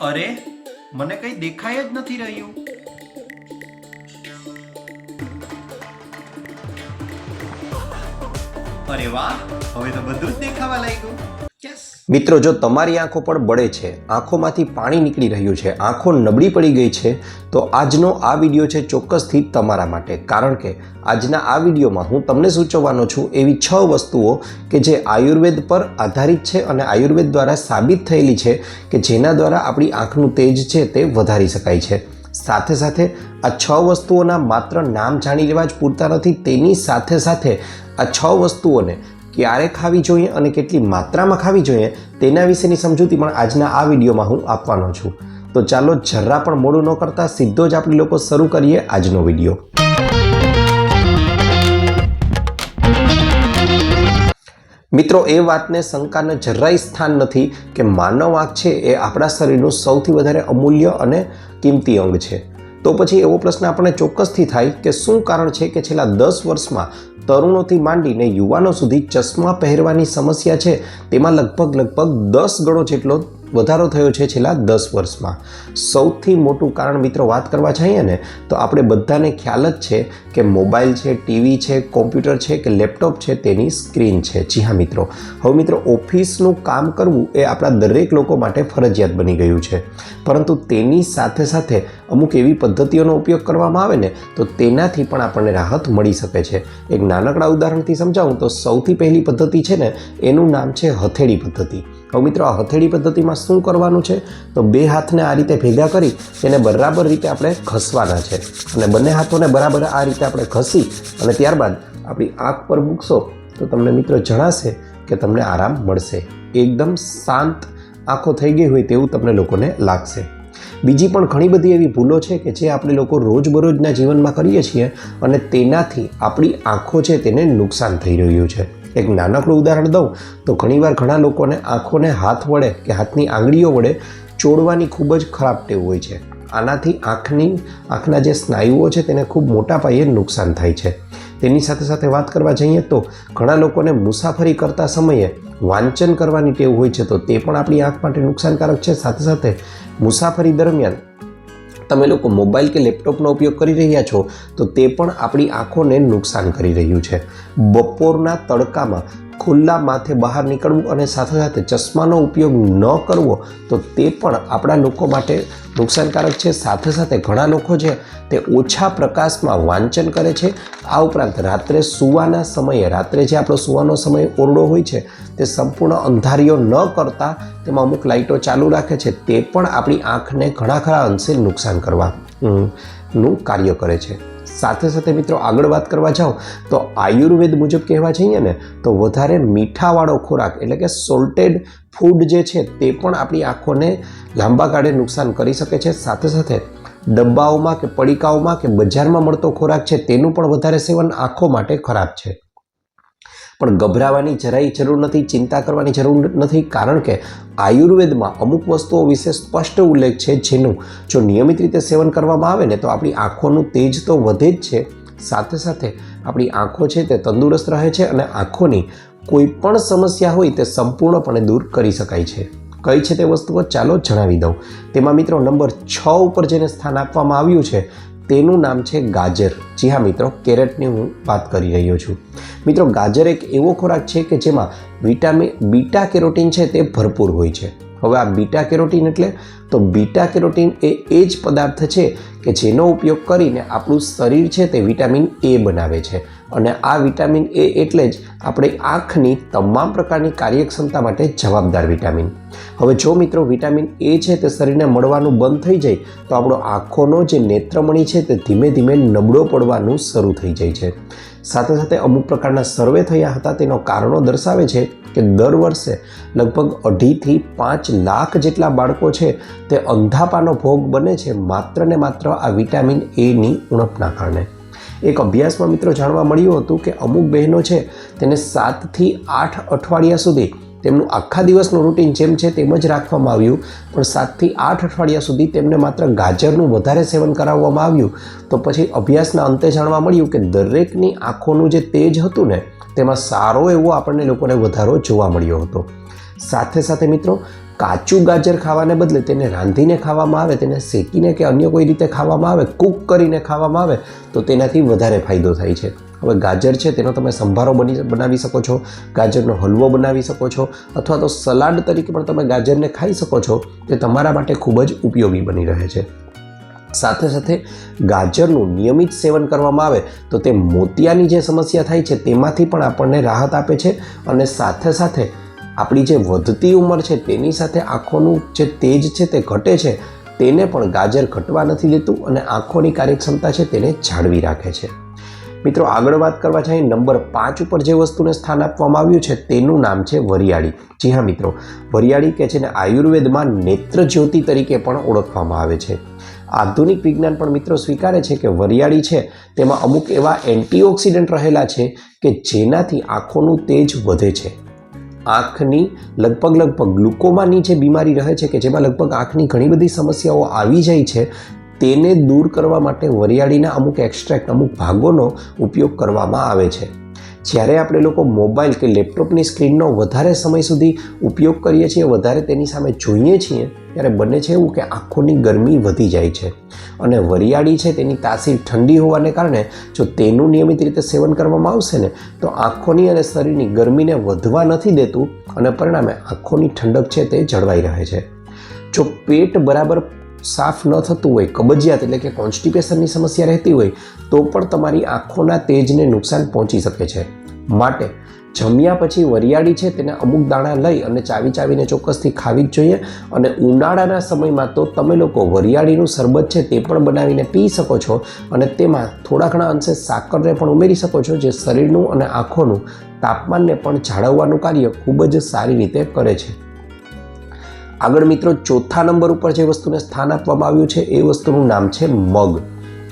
અરે, મને કંઈ દેખાય જ નથી રહ્યું. અરે વાહ, હવે તો બધું જ દેખાવા લાગ્યું. મિત્રો, જો તમારી આંખો પણ બળે છે, આંખોમાંથી પાણી નીકળી રહ્યું છે, આંખો નબળી પડી ગઈ છે, તો આજનો આ વીડિયો છે ચોક્કસથી તમારા માટે. કારણ કે આજના આ વિડીયોમાં હું તમને સૂચવવાનો છું એવી છ વસ્તુઓ કે જે આયુર્વેદ પર આધારિત છે અને આયુર્વેદ દ્વારા સાબિત થયેલી છે કે જેના દ્વારા આપણી આંખનું તેજ છે તે વધારી શકાય છે. સાથે સાથે આ છ વસ્તુઓના માત્ર નામ જાણી લેવા જ પૂરતા નથી, તેની સાથે સાથે આ છ વસ્તુઓને ક્યારે ખાવી જોઈએ અને કેટલી માત્રામાં ખાવી જોઈએ તેના વિશેની સમજૂતી પણ આજના આ વિડીયોમાં હું આપવાનો છું. તો ચાલો જરા પણ મોડું ન કરતા સીધો જ આપણે લોકો શરૂ કરીએ આજનો વીડિયો. મિત્રો, એ વાતને શંકાને જરાય સ્થાન નથી કે માનવ આંખ છે એ આપણા શરીરનું સૌથી વધારે અમૂલ્ય અને કિંમતી અંગ છે. તો પછી એવો પ્રશ્ન આપણને ચોક્કસથી થાય કે શું કારણ છે કે છેલ્લા દસ વર્ષમાં તરુણોથી માંડીને યુવાનો સુધી ચશ્મા પહેરવાની સમસ્યા છે? તેમાં લગભગ લગભગ દસ ગણો જેટલો વધારો થયો છે છેલ્લા દસ વર્ષમાં. સૌથી મોટું કારણ મિત્રો વાત કરવા જઈએ ને, તો આપણે બધાને ખ્યાલ જ છે કે મોબાઈલ છે, ટીવી છે, કોમ્પ્યુટર છે કે લેપટોપ છે તેની સ્ક્રીન છે. જી હા મિત્રો. હવે મિત્રો, ઓફિસનું કામ કરવું એ આપણા દરેક લોકો માટે ફરજિયાત બની ગયું છે. પરંતુ તેની સાથે સાથે અમુક એવી પદ્ધતિઓનો ઉપયોગ કરવામાં આવે ને, તો તેનાથી પણ આપણને રાહત મળી શકે છે. એક નાનકડા ઉદાહરણથી સમજાવું તો સૌથી પહેલી પદ્ધતિ છે ને, એનું નામ છે હથેળી પદ્ધતિ. હવે મિત્રો, આ હથેળી પદ્ધતિમાં શું કરવાનું છે? તો બે હાથને આ રીતે ભેગા કરી તેને બરાબર રીતે આપણે ઘસવાના છે. અને બંને હાથોને બરાબર આ રીતે આપણે ઘસી અને ત્યારબાદ આપણી આંખ પર મૂકશો, તો તમને મિત્રો જણાશે કે તમને આરામ મળશે. એકદમ શાંત આંખો થઈ ગઈ હોય તેવું તમને લોકોને લાગશે. બીજી પણ ઘણી બધી એવી ભૂલો છે કે જે આપણે લોકો રોજબરોજના જીવનમાં કરીએ છીએ અને તેનાથી આપણી આંખો છે તેને નુકસાન થઈ રહ્યું છે. એક નાનકડું ઉદાહરણ દઉં તો ઘણીવાર ઘણા લોકોને આંખોને હાથ વડે કે હાથની આંગળીઓ વડે ચોડવાની ખૂબ જ ખરાબ ટેવ હોય છે. આનાથી આંખની, આંખના જે સ્નાયુઓ છે તેને ખૂબ મોટા પાયે નુકસાન થાય છે. તેની સાથે સાથે વાત કરવા જઈએ તો ઘણા લોકોને મુસાફરી કરતા સમયે વાંચન કરવાની ટેવ હોય છે તો તે પણ આપણી આંખ માટે નુકસાનકારક છે. સાથે સાથે મુસાફરી દરમિયાન તમે લોકો મોબાઈલ કે લેપટોપનો ઉપયોગ કરી રહ્યા છો તો તે પણ આપણી આંખોને નુકસાન કરી રહ્યું છે. બપોરના તડકામાં ખુલ્લા માથે બહાર નીકળવું અને સાથે સાથે ચશ્માનો ઉપયોગ ન કરવો, તો તે પણ આપણા લોકો માટે નુકસાનકારક છે. સાથે સાથે ઘણા લોકો છે, તે ઓછા પ્રકાશમાં વાંચન કરે છે. આ ઉપરાંત રાત્રે સૂવાના સમયે, રાત્રે જે આપણો સૂવાનો સમય ઓરડો હોય છે, તે સંપૂર્ણ અંધારીઓ ન કરતા તેમાં અમુક લાઇટો ચાલુ રાખે છે. તે પણ આપણી આંખને ઘણા ખરા અંશે નુકસાન કરવા નું કાર્ય કરે છે. સાથે સાથે મિત્રો આગળ વાત કરવા જાઓ, તો આયુર્વેદ મુજબ કહેવા જઈએ ને, તો વધારે મીઠાવાળો ખોરાક એટલે કે સોલ્ટેડ ફૂડ જે છે તે પણ આપણી આંખોને લાંબા ગાળે નુકસાન કરી શકે છે. સાથે સાથે ડબ્બાઓમાં કે પડીકાઓમાં કે બજારમાં મળતો ખોરાક છે તેનું પણ વધારે સેવન આંખો માટે ખરાબ છે. પણ ગભરાવાની જરાય જરૂર નથી, ચિંતા કરવાની જરૂર નથી, કારણ કે આયુર્વેદમાં અમુક વસ્તુઓ વિશે સ્પષ્ટ ઉલ્લેખ છે જેનું જો નિયમિત રીતે સેવન કરવામાં આવે ને તો આપણી આંખોનું તેજ તો વધે જ છે. સાથે સાથે આપણી આંખો છે તે તંદુરસ્ત રહે છે અને આંખોની કોઈ પણ સમસ્યા હોય તે સંપૂર્ણપણે દૂર કરી શકાય છે. કઈ છે તે વસ્તુઓ? ચાલો જણાવી દઉં. તેમાં મિત્રો નંબર છ ઉપર જેને સ્થાન આપવામાં આવ્યું છે તેનું નામ છે ગાજર. જી હા મિત્રો, કેરેટની હું વાત કરી રહ્યો છું. મિત્રો, ગાજર એક એવો ખોરાક છે કે જેમાં વિટામિન બીટા કેરોટીન છે તે ભરપૂર હોય છે. હવે આ બીટા કેરોટીન એટલે? તો બીટા કેરોટીન એ એ જ પદાર્થ છે કે જેનો ઉપયોગ કરીને આપણું શરીર છે તે વિટામિન એ બનાવે છે. અને આ વિટામિન એ એટલે જ આપણી આંખની તમામ પ્રકારની કાર્યક્ષમતા માટે જવાબદાર વિટામિન. હવે જો મિત્રો વિટામિન એ છે તે શરીરને મળવાનું બંધ થઈ જાય, તો આપણો આંખોનો જે નેત્રમણી છે તે ધીમે ધીમે નબળો પડવાનું શરૂ થઈ જાય છે. સાથે સાથે અમુક પ્રકારના સર્વે થયા હતા તેનો કારણો દર્શાવે છે કે દર વર્ષે લગભગ અઢીથી પાંચ લાખ જેટલા બાળકો છે તે અંધાપાનો ભોગ બને છે માત્ર ને માત્ર આ વિટામિન એની ઉણપના કારણે. એક અભ્યાસમાં મિત્રો જાણવા મળ્યું હતું કે અમુક બહેનો છે, તેને સાતથી આઠ અઠવાડિયા સુધી તેમનું આખા દિવસનું રૂટીન જેમ છે તેમ જ રાખવામાં આવ્યું. પણ સાતથી આઠ અઠવાડિયા સુધી તેમને માત્ર ગાજરનું વધારે સેવન કરાવવામાં આવ્યું. તો પછી અભ્યાસના અંતે જાણવા મળ્યું કે દરેકની આંખોનું જે તેજ હતું ને, તેમાં સારો એવો આપણને લોકોને વધારો જોવા મળ્યો હતો. સાથે સાથે મિત્રો કાચું ગાજર ખાવાને બદલે તેને રાંધીને ખાવામાં આવે, તેને શેકીને કે અન્ય કોઈ રીતે ખાવામાં આવે, કૂક કરીને ખાવામાં આવે, તો તેનાથી વધારે ફાયદો થાય છે. હવે ગાજર છે તેનો તમે સંભારો બની બનાવી શકો છો, ગાજરનો હલવો બનાવી શકો છો, અથવા તો સલાડ તરીકે પણ તમે ગાજરને ખાઈ શકો છો, તે તમારા માટે ખૂબ જ ઉપયોગી બની રહે છે. સાથે સાથે ગાજરનું નિયમિત સેવન કરવામાં આવે, તો તે મોતિયાની જે સમસ્યા થાય છે તેમાંથી પણ આપણને રાહત આપે છે અને સાથે સાથે આપણી જે વધતી ઉંમર છે તેની સાથે આંખોનું જે તેજ છે તે ઘટે છે, તેને પણ ગાજર ઘટવા નથી દેતું અને આંખોની કાર્યક્ષમતા છે તેને જાળવી રાખે છે. મિત્રો, આગળ વાત કરવા જઈએ નંબર પાંચ ઉપર જે વસ્તુને સ્થાન આપવામાં આવ્યું છે તેનું નામ છે વરિયાળી. જી હા, મિત્રો, વરિયાળી કે છે ને આયુર્વેદમાં નેત્ર જ્યોતિ તરીકે પણ ઓળખવામાં આવે છે. આધુનિક વિજ્ઞાન પણ, મિત્રો, સ્વીકારે છે કે વરિયાળી છે તેમાં અમુક એવા એન્ટીઓક્સિડન્ટ રહેલા છે કે જેનાથી આંખોનું તેજ વધે છે. આંખની લગભગ લગભગ ગ્લુકોમાની જે બીમારી રહે છે કે જેમાં લગભગ આંખની ઘણી બધી સમસ્યાઓ આવી જાય છે, તેને દૂર કરવા માટે વરિયાળીના અમુક એક્સ્ટ્રેક્ટ અમુક ભાગોનો ઉપયોગ કરવામાં આવે છે. જ્યારે આપણે લોકો મોબાઈલ કે લેપટોપની સ્ક્રીનનો વધારે સમય સુધી ઉપયોગ કરીએ છીએ, વધારે તેની સામે જોઈએ છીએ, ત્યારે બને છે એવું કે આંખોની ગરમી વધી જાય છે. અને વરિયાળી છે, તેની તાસીર ઠંડી હોવાને કારણે જો તેનું નિયમિત રીતે સેવન કરવામાં આવશે ને, તો આંખોની અને શરીરની ગરમીને વધવા નથી દેતું અને પરિણામે આંખોની ઠંડક છે તે જળવાઈ રહે છે. જો પેટ બરાબર સાફ ન થતું હોય, કબજિયાત એટલે કે કોન્સ્ટિપેશનની સમસ્યા રહેતી હોય, તો પણ તમારી આંખોના તેજને નુકસાન પહોંચી શકે છે. માટે જમ્યા પછી વરિયાળી છે તેને અમુક દાણા લઈ અને ચાવી ચાવીને ચોક્કસથી ખાવી જ જોઈએ અને ઉનાળાના સમયમાં તો તમે લોકો વરિયાળીનું શરબત છે તે પણ બનાવીને પી શકો છો અને તેમાં થોડા ઘણા અંશે સાકરને પણ ઉમેરી શકો છો જે શરીરનું અને આંખોનું તાપમાનને પણ જાળવવાનું કાર્ય ખૂબ જ સારી રીતે કરે છે. આગળ મિત્રો, ચોથા નંબર ઉપર જે વસ્તુને સ્થાન આપવામાં આવ્યું છે, એ વસ્તુનું નામ છે મગ.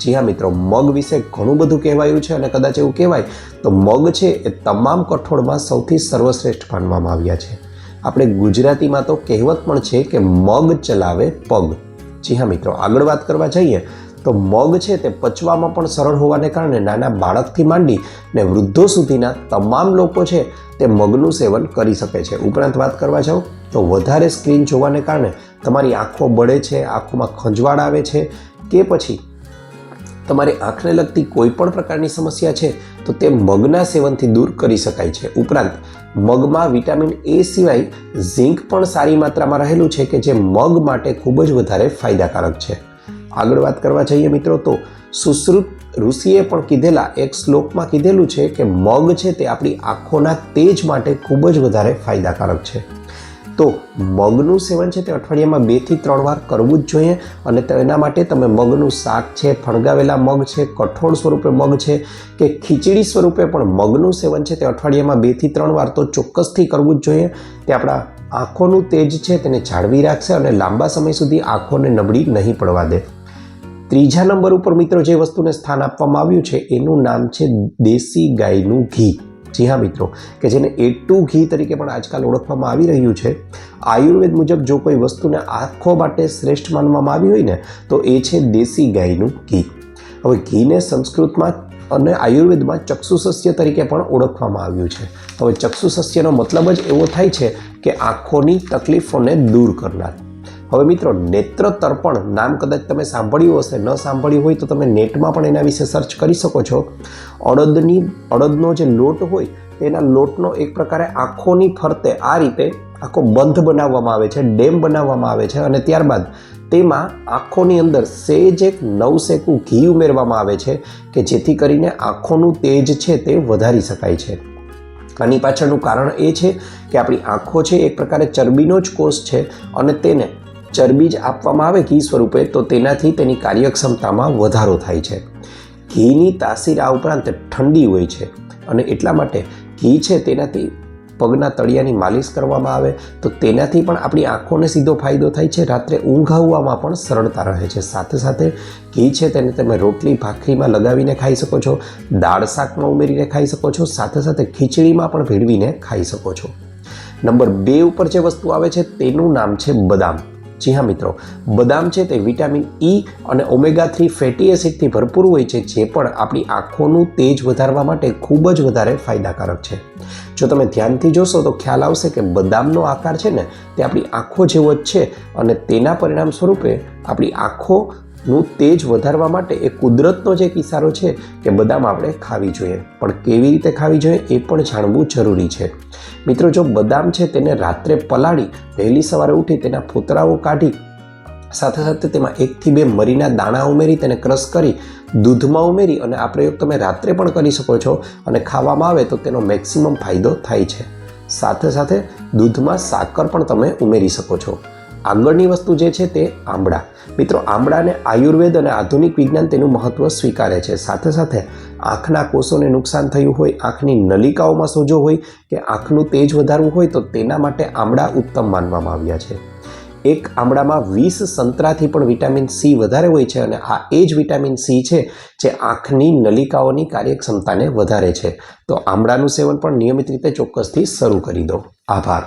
જી હા મિત્રો, મગ વિશે ઘણું બધું કહેવાયું છે અને કદાચ એવું કહેવાય, તો મગ છે એ તમામ કઠોળમાં સૌથી સર્વશ્રેષ્ઠ માનવામાં આવ્યા છે. આપણે ગુજરાતીમાં તો કહેવત પણ છે કે મગ ચલાવે પગ. જી હા મિત્રો, આગળ વાત કરવા જઈએ, તો મગ છે તે પચવામાં પણ સરળ હોવાને કારણે નાના બાળકથી માંડી ને વૃદ્ધો સુધીના તમામ લોકો છે તે મગનું સેવન કરી શકે છે. ઉપરાંત વાત કરવા જાઓ તો વધારે સ્ક્રીન જોવાને કારણે તમારી આંખો બળે છે, આંખોમાં ખંજવાળ આવે છે કે પછી તમારી આંખને લગતી કોઈ પણ પ્રકારની સમસ્યા છે, તો તે મગના સેવનથી દૂર કરી શકાય છે. ઉપરાંત, મગમાં વિટામિન એ સિવાય ઝીંક પણ સારી માત્રામાં રહેલું છે કે જે મગ માટે ખૂબ જ વધારે ફાયદાકારક છે. આગળ વાત કરવા જઈએ મિત્રો, તો સુશ્રુત ઋષિએ પણ કીધેલા એક શ્લોકમાં કીધેલું છે કે મગ છે તે આપણી આંખોના તેજ માટે ખૂબ જ વધારે ફાયદાકારક છે. તો મગનું સેવન છે તે અઠવાડિયામાં બેથી ત્રણ વાર કરવું જ જોઈએ અને તેના માટે તમે મગનું શાક છે ફણગાવેલા મગ છે, કઠોળ સ્વરૂપે મગ છે કે ખીચડી સ્વરૂપે પણ મગનું સેવન છે તે અઠવાડિયામાં બેથી ત્રણ વાર તો ચોક્કસથી કરવું જ જોઈએ. તે આપણા આંખોનું તેજ છે તેને જાળવી રાખશે અને લાંબા સમય સુધી આંખોને નબળી નહીં પડવા દે. ત્રીજા નંબર ઉપર મિત્રો જે વસ્તુને સ્થાન આપવામાં આવ્યું છે એનું નામ છે દેશી ગાયનું ઘી. જી હા, મિત્રો. કે જેને એ ટુ ઘી તરીકે પણ આજકાલ ઓળખવામાં આવી રહ્યું છે. આયુર્વેદ મુજબ જો કોઈ વસ્તુને આંખો માટે શ્રેષ્ઠ માનવામાં આવી હોય ને, તો એ છે દેશી ગાયનું ઘી. હવે ઘીને સંસ્કૃતમાં અને આયુર્વેદમાં ચક્ષુસસ્ય તરીકે પણ ઓળખવામાં આવ્યું છે. હવે ચક્ષુસસ્યનો મતલબ જ એવો થાય છે કે આંખોની તકલીફોને દૂર કરનાર. હવે મિત્રો, નેત્ર તર્પણ નામ કદાચ તમે સાંભળ્યું હશે, ન સાંભળ્યું હોય તો તમે નેટમાં પણ એના વિશે સર્ચ કરી શકો છો. અડદની, અડદનો જે લોટ હોય, તેના લોટનો એક પ્રકારે આંખોની ફરતે આ રીતે આખો બંધ બનાવવામાં આવે છે, ડેમ બનાવવામાં આવે છે અને ત્યારબાદ તેમાં આંખોની અંદર સેજ એક નવસેકું ઘી ઉમેરવામાં આવે છે કે જેથી કરીને આંખોનું તેજ છે તે વધારી શકાય છે. આની પાછળનું કારણ એ છે કે આપણી આંખો છે એક પ્રકારે ચરબીનો જ કોષ છે અને તેને ચરબી જ આપવામાં આવે ઘી સ્વરૂપે, તો તેનાથી તેની કાર્યક્ષમતામાં વધારો થાય છે. ઘીની તાસીર આ ઉપરાંત ઠંડી હોય છે અને એટલા માટે ઘી છે તેનાથી પગના તળિયાની માલિશ કરવામાં આવે, તો તેનાથી પણ આપણી આંખોને સીધો ફાયદો થાય છે. રાત્રે ઊંઘ આવવામાં પણ સરળતા રહે છે. સાથે સાથે ઘી છે તેને તમે રોટલી, ભાખરીમાં લગાવીને ખાઈ શકો છો, દાળ શાકમાં ઉમેરીને ખાઈ શકો છો, સાથે સાથે ખીચડીમાં પણ ભેળવીને ખાઈ શકો છો. નંબર બે ઉપર જે વસ્તુ આવે છે તેનું નામ છે બદામ. જી હા મિત્રો, બદામ છે તે વિટામિન ઈ અને ઓમેગા થ્રી ફેટી એસિડથી ભરપૂર હોય છે, જે પણ આપણી આંખોનું તેજ વધારવા માટે ખૂબ જ વધારે ફાયદાકારક છે. જો તમે ધ્યાનથી જોશો તો ખ્યાલ આવશે કે બદામનો આકાર છે ને તે આપણી આંખો જેવો જ છે અને તેના પરિણામ સ્વરૂપે આપણી આંખોનું તેજ વધારવા માટે એ કુદરતનો જે કિસ્સારો છે કે બદામ આપણે ખાવી જોઈએ. પણ કેવી રીતે ખાવી જોઈએ એ પણ જાણવું જરૂરી છે. મિત્રો, જો બદામ છે તેને રાત્રે પલાળી, વહેલી સવારે ઉઠી તેના ફોતરાઓ કાઢી, સાથે સાથે તેમાં એકથી બે મરીના દાણા ઉમેરી, તેને ક્રશ કરી, દૂધમાં ઉમેરી અને આ પ્રયોગ તમે રાત્રે પણ કરી શકો છો અને ખાવામાં આવે તો તેનો મેક્સિમમ ફાયદો થાય છે. સાથે સાથે દૂધમાં સાકર પણ તમે ઉમેરી શકો છો. આગળની વસ્તુ જે છે તે આંબળા. મિત્રો, આંબળાને આયુર્વેદ અને આધુનિક વિજ્ઞાન તેનું મહત્ત્વ સ્વીકારે છે. સાથે સાથે આંખના કોષોને નુકસાન થયું હોય, આંખની નલિકાઓમાં સોજો હોય કે આંખનું તેજ વધારવું હોય, તો તેના માટે આંબળા ઉત્તમ માનવામાં આવ્યા છે. એક આમળામાં વીસ સંતરાથી પણ વિટામિન સી વધારે હોય છે અને આ એ જ વિટામિન સી છે જે આંખની નલિકાઓની કાર્યક્ષમતાને વધારે છે. તો આમળાનું સેવન પણ નિયમિત રીતે ચોક્કસથી શરૂ કરી દો. આભાર.